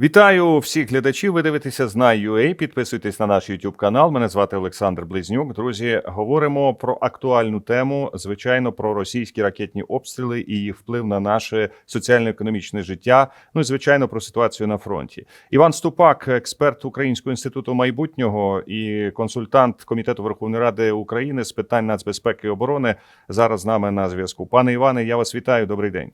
Вітаю всіх глядачів. Ви дивитеся Знай.ua. Підписуйтесь на наш YouTube канал. Мене звати Олександр Близнюк. Друзі, говоримо про актуальну тему, звичайно, про російські ракетні обстріли і їх вплив на наше соціально-економічне життя. Ну і звичайно про ситуацію на фронті. Іван Ступак, експерт Українського інституту майбутнього і консультант комітету Верховної Ради України з питань нацбезпеки і оборони. Зараз з нами на зв'язку. Пане Іване, я вас вітаю. Добрий день.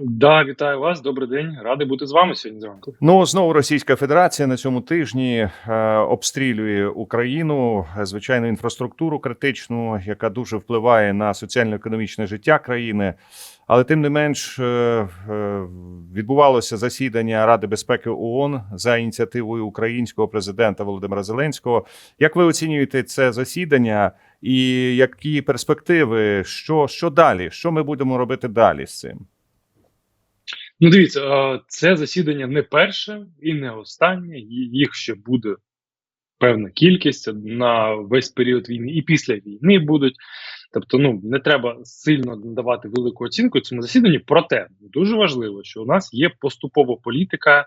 Да, вітаю вас. Добрий день. Радий бути з вами сьогодні. Зранку. Ну знову Російська Федерація на цьому тижні е, обстрілює Україну, е, звичайно, інфраструктуру критичну, яка дуже впливає на соціально-економічне життя країни. Але тим не менш е, е, відбувалося засідання Ради безпеки ООН за ініціативою українського президента Володимира Зеленського. Як ви оцінюєте це засідання, і які перспективи? Що, що далі? Що ми будемо робити далі з цим? Ну, дивіться, це засідання не перше і не останнє. Їх ще буде певна кількість на весь період війни і після війни будуть. Тобто, ну не треба сильно надавати велику оцінку цьому засіданню. Проте дуже важливо, що у нас є поступова політика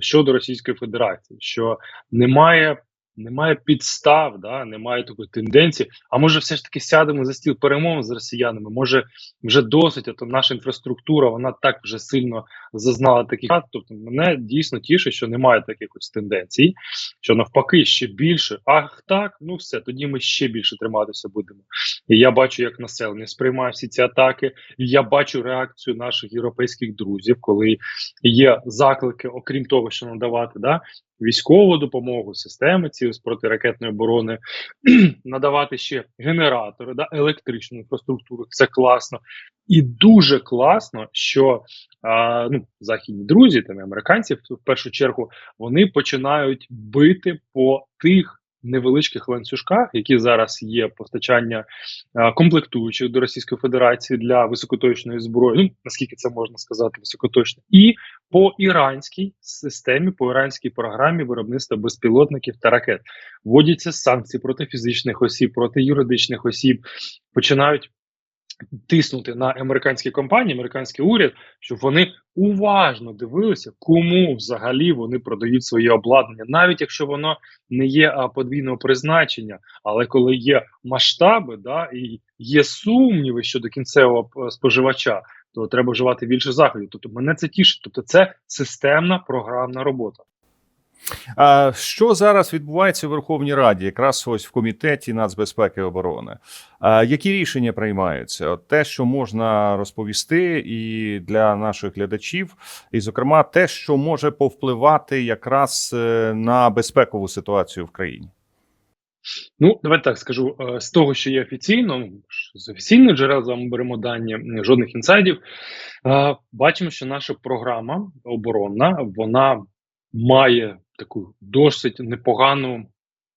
щодо Російської Федерації, що немає. Немає підстав, да, немає такої тенденції. А може, все ж таки сядемо за стіл перемовин з росіянами? Може, вже досить, а то наша інфраструктура вона так вже сильно зазнала таких. Тобто, мене дійсно тішить, що немає таких ось тенденцій, що навпаки ще більше. Ах, так, ну все, тоді ми ще більше триматися будемо. І я бачу, як населення сприймає всі ці атаки, і я бачу реакцію наших європейських друзів, коли є заклики, окрім того, що надавати, да. Військову допомогу, системи ці з протиракетної оборони, надавати ще генератори, да, електричну інфраструктуру. Це класно. І дуже класно, що а, ну, західні друзі, там і американці, в першу чергу, вони починають бити по тих невеличких ланцюжках, які зараз є постачання комплектуючих до Російської Федерації для високоточної зброї. Ну наскільки це можна сказати, високоточно, і по іранській системі, по іранській програмі виробництва безпілотників та ракет вводяться санкції проти фізичних осіб, проти юридичних осіб, починають тиснути на американські компанії, американський уряд, щоб вони уважно дивилися, кому взагалі вони продають своє обладнання, навіть якщо воно не є подвійного призначення, але коли є масштаби, да і є сумніви щодо кінцевого е, споживача, то треба вживати більше заходів. Тобто мене це тішить. Тобто, це системна програмна робота. А що зараз відбувається в Верховній Раді, якраз ось в комітеті нацбезпеки і оборони? Які рішення приймаються? От те, що можна розповісти, і для наших глядачів, і зокрема те, що може повпливати якраз е, на безпекову ситуацію в країні. Ну, давайте так скажу. е, З того, що є офіційно, ну, з офіційних джерел вами беремо дані, жодних інсайдів. е, Бачимо, що наша програма оборонна вона має таку досить непогану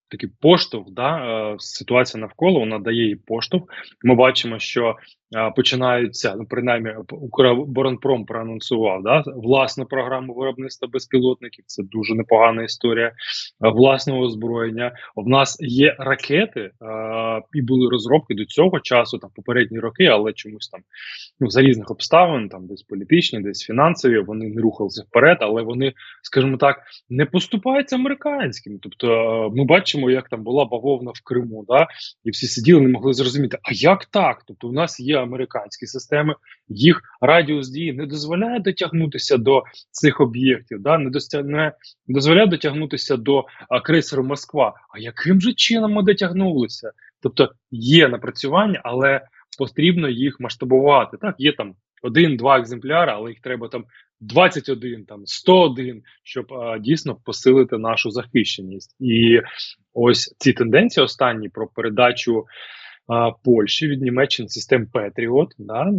такий поштовх. Да? е, Ситуація навколо вона дає їй поштовх. Ми бачимо, що е, починаються, ну принаймні, Укроборонпром проанонсував да, власну програму виробництва безпілотників. Це дуже непогана історія е, власного озброєння. В нас є ракети, і були розробки до цього часу, там попередні роки, але чомусь там ну, за різних обставин, там десь політичні, десь фінансові, вони не рухалися вперед, але вони, скажімо так, не поступаються американським. Тобто, ми бачимо, як там була бавовна в Криму, да, і всі сиділи, не могли зрозуміти, а як так? Тобто, у нас є американські системи, їх радіус дії не дозволяє дотягнутися до цих об'єктів, да, не, не дозволяє дотягнутися до а, крейсеру Москва. А яким же чином ми дотягнулися? Тобто є напрацювання, але потрібно їх масштабувати. Так, є там один-два екземпляри, але їх треба там 21, там 101, щоб а, дійсно посилити нашу захищеність. І ось ці тенденції останні про передачу. Польщі від Німеччини систем Петріот, да,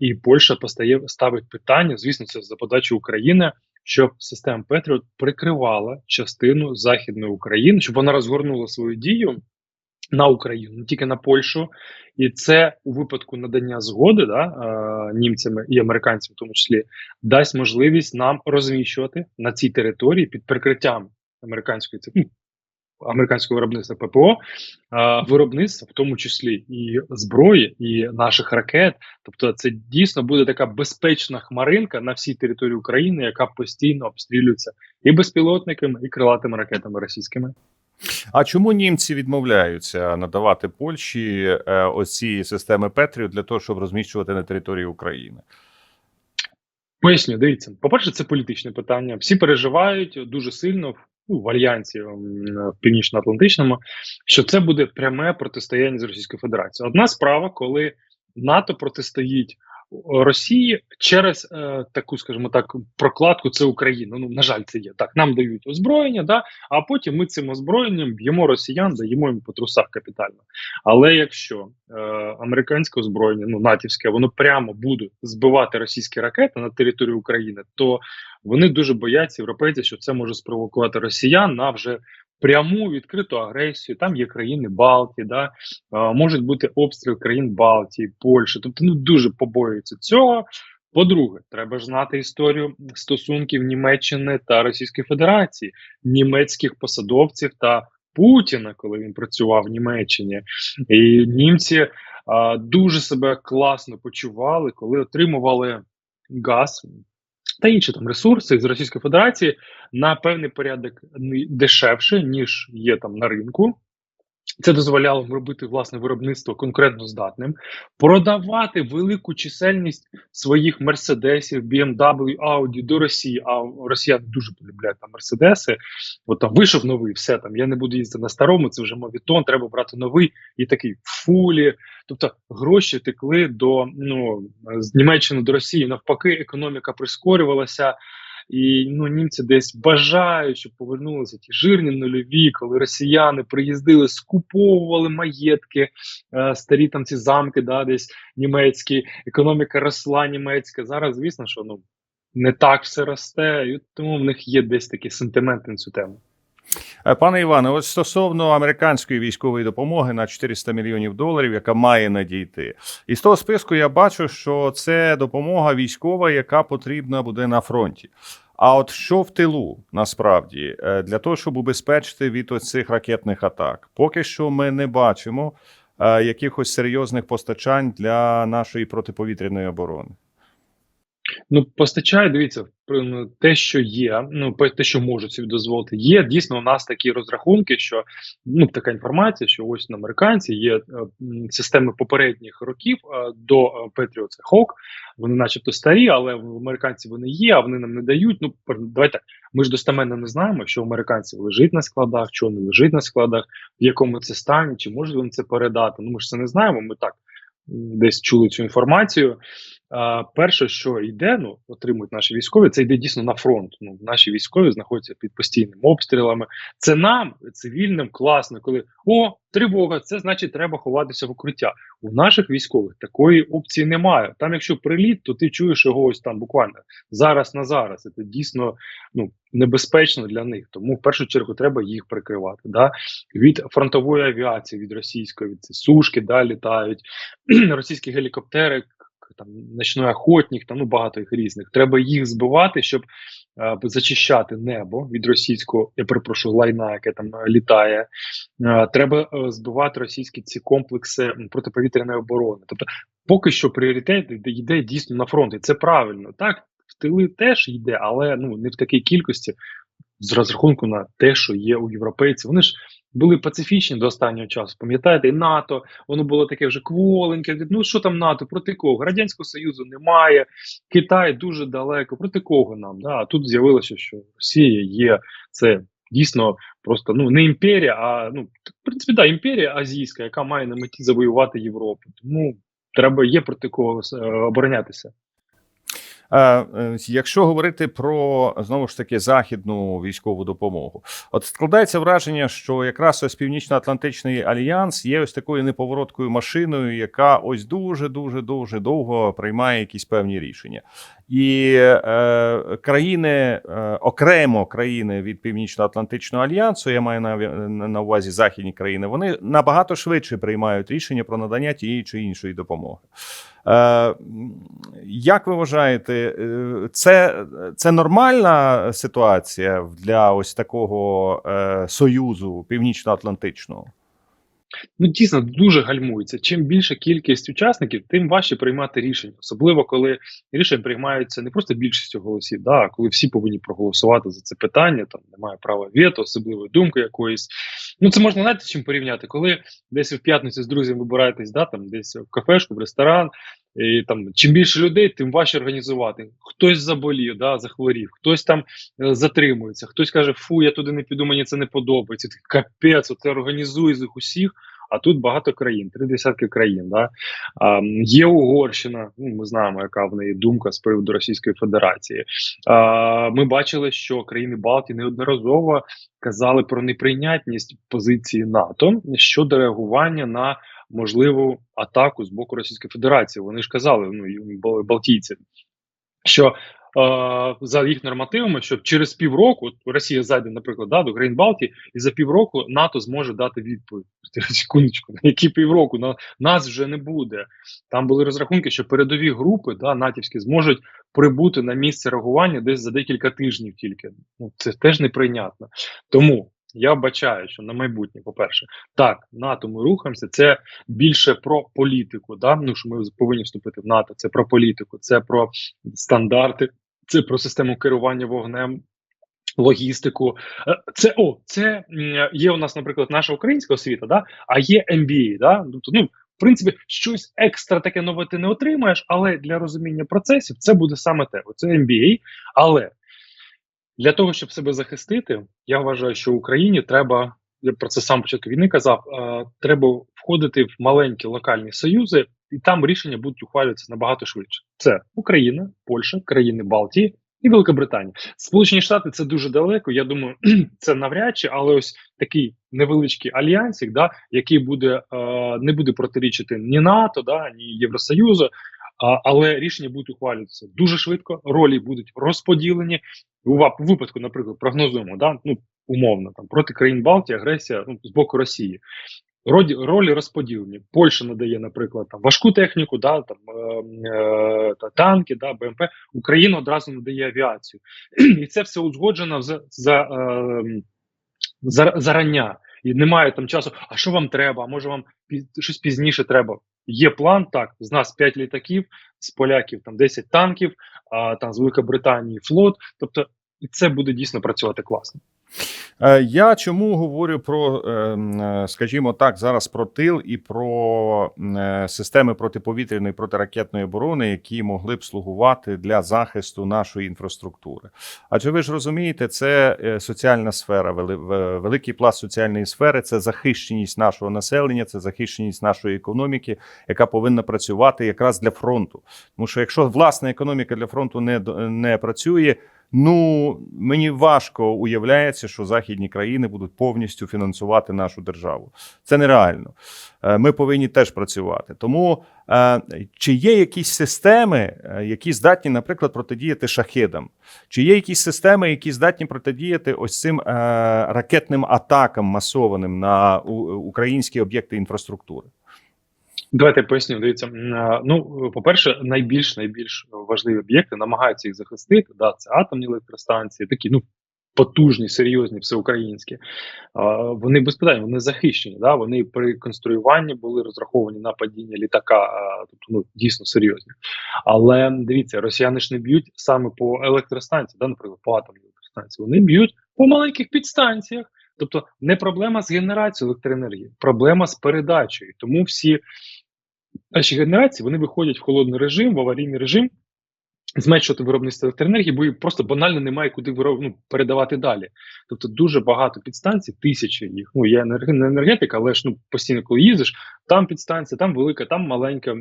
і Польща постає ставить питання, звісно, це за подачу України, щоб система Петріот прикривала частину західної України, щоб вона розгорнула свою дію на Україну, тільки на Польщу, і це у випадку надання згоди да, е, німцями і американцями, в тому числі, дасть можливість нам розміщувати на цій території під прикриттям американської ну, американського виробництва ППО, а, виробництва, в тому числі і зброї, і наших ракет. Тобто, це дійсно буде така безпечна хмаринка на всій території України, яка постійно обстрілюється і безпілотниками, і крилатими ракетами російськими. А чому німці відмовляються надавати Польщі е, ось системи Петріо для того, щоб розміщувати на території України? Поясню, дивіться, по-перше, це політичне питання. Всі переживають дуже сильно ну, в альянсі в північно-атлантичному, що це буде пряме протистояння з Російською Федерацією. Одна справа, коли НАТО протистоїть Росії через е, таку, скажімо так, прокладку. Це Україна. Ну на жаль, це є так. Нам дають озброєння, да а потім ми цим озброєнням б'ємо росіян, даємо їм по трусах капітально. Але якщо е, американське озброєння, ну натівське, воно прямо буде збивати російські ракети на території України, то вони дуже бояться європейці, що це може спровокувати росіян на вже пряму відкриту агресію. Там є країни Балтії, да можуть бути обстріл країн Балтії, Польщі. Тобто ну дуже побоюються цього. По-друге, треба ж знати історію стосунків Німеччини та Російської Федерації, німецьких посадовців та Путіна, коли він працював в Німеччині, і німці а, дуже себе класно почували, коли отримували газ та інші там ресурси з Російської Федерації на певний порядок дешевше, ніж є там на ринку. Це дозволяло робити власне виробництво конкурентно здатним, продавати велику чисельність своїх мерседесів, BMW, Audi до Росії. А росіяни дуже полюбляють там мерседеси. От там вийшов новий, все там. Я не буду їздити на старому, це вже мовітон, треба брати новий і такий фулі. Тобто гроші текли до ну з Німеччини до Росії. Навпаки, економіка прискорювалася. І ну німці десь бажають, щоб повернулися ті жирні нульові, коли росіяни приїздили, скуповували маєтки, е, старі там ці замки, да, десь німецькі, економіка росла німецька. Зараз, звісно, що ну не так все росте, і тому в них є десь такі сентименти на цю тему. Е, Пане Іване, ось стосовно американської військової допомоги на 400 мільйонів доларів, яка має надійти, і з того списку я бачу, що це допомога військова, яка потрібна буде на фронті. А от що в тилу насправді е, для того, щоб убезпечити від цих ракетних атак, поки що ми не бачимо е, якихось серйозних постачань для нашої протиповітряної оборони. Ну, постачає, дивіться, ну, те, що є, ну те, що можуть собі дозволити, є дійсно у нас такі розрахунки, що ну така інформація, що ось на американці є е, системи попередніх років е, до е, Patriot, Hawk, вони, начебто, старі, але в американці вони є, а вони нам не дають. Ну давайте так, ми ж достеменно не знаємо, що у американців лежить на складах, що не лежить на складах, в якому це стані, чи можуть вони це передати. Ну ми ж це не знаємо. Ми так десь чули цю інформацію. Перше, що йде, ну отримують наші військові, це йде дійсно на фронт. Ну наші військові знаходяться під постійними обстрілами. Це нам, цивільним, класно, коли о, тривога, це значить, треба ховатися в укриття. У наших військових такої опції немає. Там, якщо приліт, то ти чуєш його ось там буквально зараз на зараз. Це дійсно ну небезпечно для них. Тому в першу чергу треба їх прикривати. Да? Від фронтової авіації, від російської, від сушки, да, літають російські гелікоптери там ночной охотник, там ну багато їх різних. Треба їх збивати, щоб е, зачищати небо від російського, я перепрошую, лайна, яке там е, літає. Е, треба е, збивати російські ці комплекси протиповітряної оборони. Тобто, поки що пріоритет йде, дійсно на фронт, і це правильно. Так, в тили теж йде, але ну не в такій кількості. З розрахунку на те, що є у європейців, вони ж були пацифічні до останнього часу. Пам'ятаєте, і НАТО воно було таке вже кволеньке. Ну що там НАТО? Проти кого? Радянського Союзу немає, Китай дуже далеко. Проти кого нам? Да? А тут з'явилося, що Росія є. Це дійсно просто ну не імперія, а ну в принципі, да, імперія азійська, яка має на меті завоювати Європу. Тому треба є проти кого е, оборонятися. Е, е, Якщо говорити про знову ж таки західну військову допомогу, от складається враження, що якраз ось Північно-Атлантичний альянс є ось такою неповороткою машиною, яка ось дуже дуже дуже довго приймає якісь певні рішення. І е, країни е, окремо країни від Північно-Атлантичного альянсу, я маю на, на увазі західні країни, вони набагато швидше приймають рішення про надання тієї чи іншої допомоги. Е, як ви вважаєте, е, це, це нормальна ситуація для ось такого е, союзу північно-атлантичного? Ну, дійсно дуже гальмується. Чим більша кількість учасників, тим важче приймати рішення, особливо коли рішення приймаються не просто більшістю голосів, да, а коли всі повинні проголосувати за це питання, там немає права вето, особливої думки якоїсь. Ну це можна знаєте, чим порівняти, коли десь в п'ятницю з друзями вибираєтесь, да, там десь в кафешку, в ресторан. І там чим більше людей, тим важче організувати. Хтось заболів, да, захворів, хтось там е, затримується, хтось каже, фу, я туди не піду, мені це не подобається. Ти капець, оце організує з їх усіх. А тут багато країн, три десятки країн. Да? А, є Угорщина, ну ми знаємо, яка в неї думка з приводу Російської Федерації. А, Ми бачили, що країни Балтії неодноразово казали про неприйнятність позиції НАТО щодо реагування на можливу атаку з боку Російської Федерації. Вони ж казали, ну і Балтійці, що е, за їх нормативами, що через півроку Росія зайде, наприклад, да, до країн Балтії, і за півроку НАТО зможе дати відповідь. Секундочку, на які півроку на нас вже не буде. Там були розрахунки, що передові групи да, натівські зможуть прибути на місце реагування десь за декілька тижнів. Тільки ну це теж неприйнятно. Тому я бачаю, що на майбутнє, по-перше, так, НАТО ми рухаємося. Це більше про політику. Да? Ну що ми повинні вступити в НАТО. Це про політику, це про стандарти, це про систему керування вогнем. Логістику, це о, це є у нас, наприклад, наша українська освіта, да, а є MBA, да. Тобто, ну в принципі, щось екстра таке нове ти не отримаєш, але для розуміння процесів це буде саме те. Це MBA, але для того, щоб себе захистити, я вважаю, що Україні треба, я про це сам початку війни казав, е, треба входити в маленькі локальні союзи, і там рішення будуть ухвалюватися набагато швидше. Це Україна, Польща, країни Балтії і Великобританія. Сполучені Штати це дуже далеко. Я думаю, це навряд чи, але ось такий невеличкий альянсик, да, який буде е, не буде протирічити ні НАТО, да, ні Євросоюзу. Але рішення будуть ухвалюватися дуже швидко, ролі будуть розподілені. У випадку, наприклад, прогнозуємо да, ну умовно там проти країн Балтії агресія ну, з боку Росії. Ролі, ролі розподілені. Польща надає, наприклад, там важку техніку, да, там е, е, танки, да, БМП. Україна одразу надає авіацію, і це все узгоджено за за, е, за зарання. І немає там часу. А що вам треба? А може вам щось пізніше треба? Є план так: з нас 5 літаків, з поляків там 10 танків, а там з Великобританії флот. Тобто, і це буде дійсно працювати класно. Е, я чому говорю про, ем, е, скажімо так, зараз про тил і про е, системи протиповітряної протиракетної оборони, які могли б слугувати для захисту нашої інфраструктури. Адже ви ж розумієте, це соціальна сфера, великий пласт соціальної сфери, це захищеність нашого населення, це захищеність нашої економіки, яка повинна працювати якраз для фронту. Тому що якщо власна економіка для фронту не, не працює. Ну мені важко уявляється, що західні країни будуть повністю фінансувати нашу державу. Це нереально. Е, ми повинні теж працювати. Тому е, чи є якісь системи, е, які здатні, наприклад, протидіяти шахедам? Чи є якісь системи, які здатні протидіяти ось цим ракетним атакам масованим на українські об'єкти інфраструктури? Давайте я поясню. Дивіться, ну по-перше, найбільш найбільш важливі об'єкти намагаються їх захистити. Да, це атомні електростанції, такі ну потужні, серйозні, всеукраїнські. Вони без питань, вони захищені. Да, Вони при конструюванні були розраховані на падіння літака, тобто ну дійсно серйозні. Але дивіться, росіяни ж не б'ють саме по електростанції, да, наприклад, по атомній електростанції. Вони б'ють по маленьких підстанціях. Тобто не проблема з генерацією електроенергії, проблема з передачею. Тому всі наші генерації вони виходять в холодний режим, в аварійний режим, зменшувати виробництво електроенергії, бо просто банально немає куди ну, передавати далі. Тобто дуже багато підстанцій, тисячі їх. Ну є не енергетика, але ж ну постійно, коли їздиш, там підстанція, там велика, там маленька.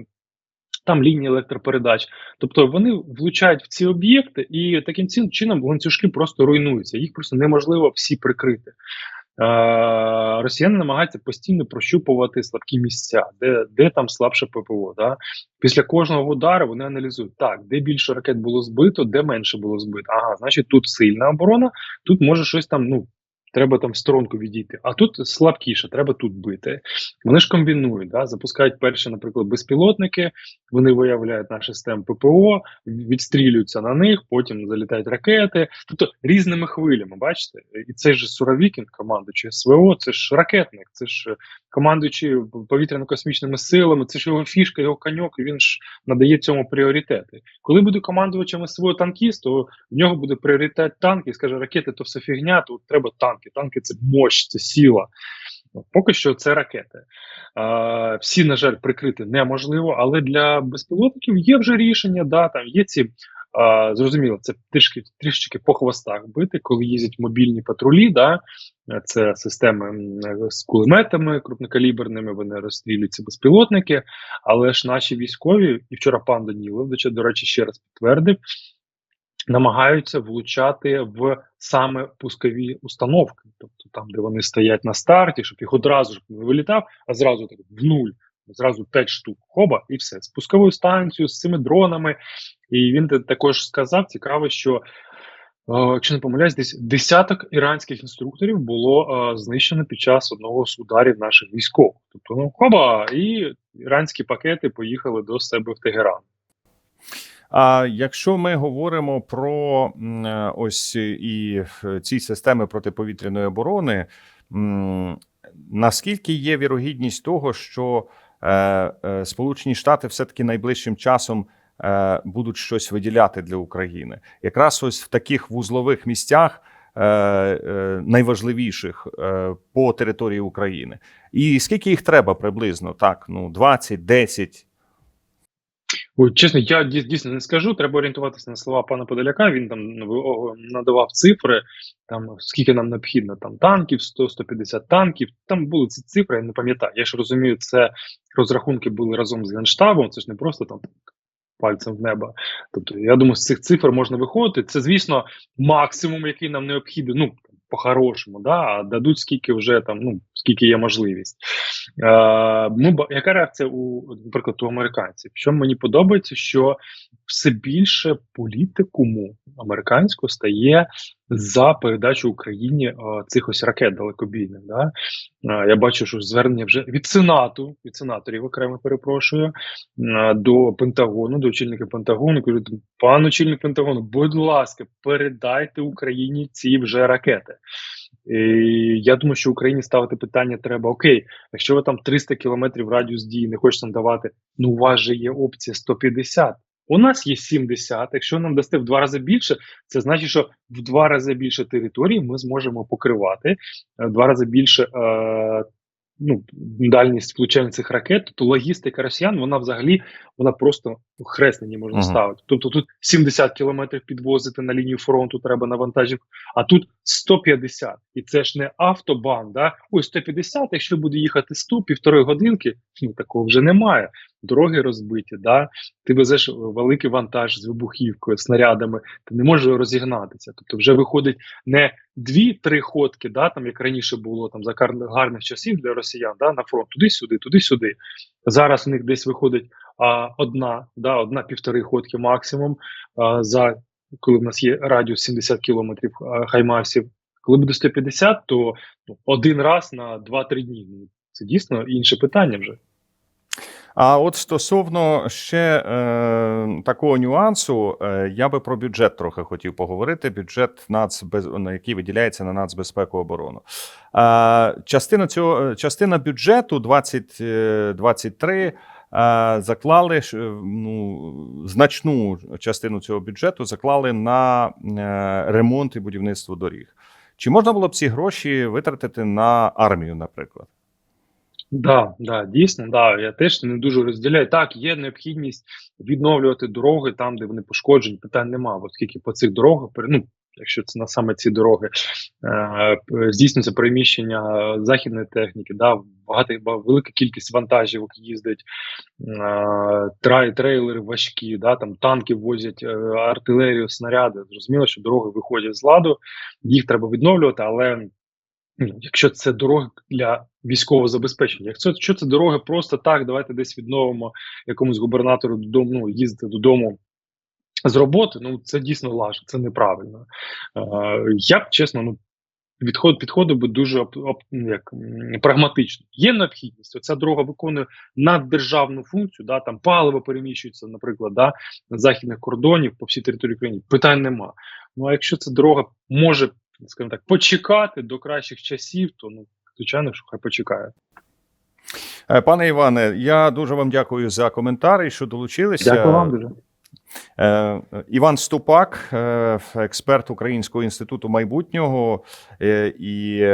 Там лінії електропередач, тобто вони влучають в ці об'єкти, і таким чином ланцюжки просто руйнуються. Їх просто неможливо всі прикрити. Росіяни намагаються постійно прощупувати слабкі місця, де де там слабше ППО. Да? Після кожного удару вони аналізують так, де більше ракет було збито, де менше було збито. Ага, значить, тут сильна оборона, тут може щось там ну треба там в сторонку відійти. А тут слабкіше, треба тут бити. Вони ж комбінують, да, запускають перші, наприклад, безпілотники. Вони виявляють наш систем ППО, відстрілюються на них, потім залітають ракети. Тобто різними хвилями, бачите, і це ж Суровікін, командуючий СВО, це ж ракетник, це ж командуючий повітряно-космічними силами, це ж його фішка, його коньок. і Він ж надає цьому пріоритети. Коли буде командувачем СВО танкіст, то в нього буде пріоритет танки, скаже, ракети то все фігня, то треба танки. Танки це мощ, це сила. Поки що це ракети. А, Всі, на жаль, прикрити неможливо, але для безпілотників є вже рішення. Да, там є ці а, зрозуміло, це трішки трішки по хвостах бити, коли їздять мобільні патрулі. Да, Це системи з кулеметами крупнокаліберними. Вони розстрілюють ці безпілотники. Але ж наші військові, і вчора пан Данілов, до речі, ще раз підтвердив. Намагаються влучати в саме пускові установки, тобто там, де вони стоять на старті, щоб їх одразу ж не вилітав, а зразу так в нуль, зразу 5 штук, хоба, і все з станцією, з цими дронами. І він також сказав: цікаво, що чи не помиляюсь, десь десяток іранських інструкторів було знищено під час одного з ударів наших військових. Тобто, ну хоба, і іранські пакети поїхали до себе в Тегеран. А якщо ми говоримо про ось і ці системи протиповітряної оборони, наскільки є вірогідність того, що е, е, Сполучені Штати все таки найближчим часом е, будуть щось виділяти для України, якраз ось в таких вузлових місцях. Найважливіших по території України, і скільки їх треба приблизно так? Ну 20, 10? Ой, чесно, я дійсно не скажу. Треба орієнтуватися на слова пана Подоляка. Він там надавав цифри, там скільки нам необхідно там танків, 100-150 танків. Там були ці цифри, я не пам'ятаю. Я ж розумію, це розрахунки були разом з генштабом. Це ж не просто там пальцем в небо. Тобто, я думаю, з цих цифр можна виходити. Це, звісно, максимум, який нам необхідний. Ну по-хорошому, да, а дадуть скільки вже там, ну скільки є можливість. Е, ну, Яка реакція у наприклад у американців? Що мені подобається, що все більше політикуму американського стає за передачу Україні е, цих ось ракет далекобійних. Да? Е, я бачу, що звернення вже від Сенату, від сенаторів окремо перепрошую, е, до Пентагону, до очільника Пентагону. Кажуть, пан очільник Пентагону, будь ласка, передайте Україні ці вже ракети. І Я думаю, що Україні ставити питання треба: Окей, якщо ви там 300 кілометрів радіус дії не хочете нам давати, ну у вас же є опція 150. У нас є 70, Якщо нам дасте в два рази більше, це значить, що в два рази більше території ми зможемо покривати е, в два рази більше е, ну, дальність влучання цих ракет, то логістика росіян, вона взагалі вона просто хреснені можна uh -huh. ставити. Тобто тут 70 кілометрів підвозити на лінію фронту треба на вантажівку, а тут 150. І це ж не автобан. да? Ось 150, якщо буде їхати 100, півтори годинки, ну такого вже немає. Дороги розбиті, да? ти везеш великий вантаж з вибухівкою, снарядами, ти не можеш розігнатися. Тобто, вже виходить не дві-три ходки, да, там як раніше було там за гарних часів для росіян, да, на фронт туди-сюди, туди-сюди. Зараз у них десь виходить а, одна, да, одна півтори ходки максимум. А, за коли в нас є радіус 70 кілометрів хаймарсів. Коли буде 150, то ну, один раз на 2-3 дні. Це дійсно інше питання вже. А от стосовно ще е, такого нюансу, е, я би про бюджет трохи хотів поговорити. Бюджет нацбез... який виділяється на нацбезпеку оборону. Е, частина цього частина бюджету 2023 е, заклали ну, значну частину цього бюджету заклали на е, ремонт і будівництво доріг. Чи можна було б ці гроші витратити на армію, наприклад? Да, да, дійсно, да. Я теж не дуже розділяю. Так, є необхідність відновлювати дороги там, де вони пошкоджені. Питань нема, оскільки по цих дорогах ну, якщо це на саме ці дороги, е, здійснюється переміщення західної техніки, да, багато велика кількість вантажів їздить, е, трейлери важкі, да, там танки возять е, артилерію, снаряди. Зрозуміло, що дороги виходять з ладу, їх треба відновлювати, але якщо це дороги для військового забезпечення, якщо, якщо це дороги просто так, давайте десь відновимо якомусь губернатору додому, ну, їздити додому з роботи, ну це дійсно лажа, це неправильно. Е, я б чесно, ну. Відход підходив би дуже оп, оп, ну, як, прагматично. Є необхідність. Оця дорога виконує наддержавну функцію, да, там паливо переміщується, наприклад, да, західних кордонів по всій території країни. Питань нема. Ну а якщо ця дорога може, скажімо так, почекати до кращих часів, то ну звичайно, що хай почекає. Е, Пане Іване, я дуже вам дякую за коментарі, що долучилися. Дякую вам дуже. Е, Іван Ступак, е, експерт Українського інституту майбутнього і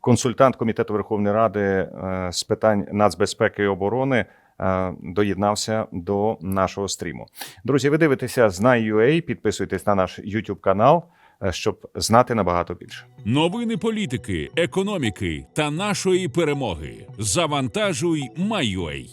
консультант Комітету Верховної Ради з питань нацбезпеки і оборони, доєднався до нашого стріму. Друзі, ви дивитеся Знай.ua, підписуйтесь на наш YouTube канал, щоб знати набагато більше. Новини політики, економіки та нашої перемоги. Завантажуй Майой.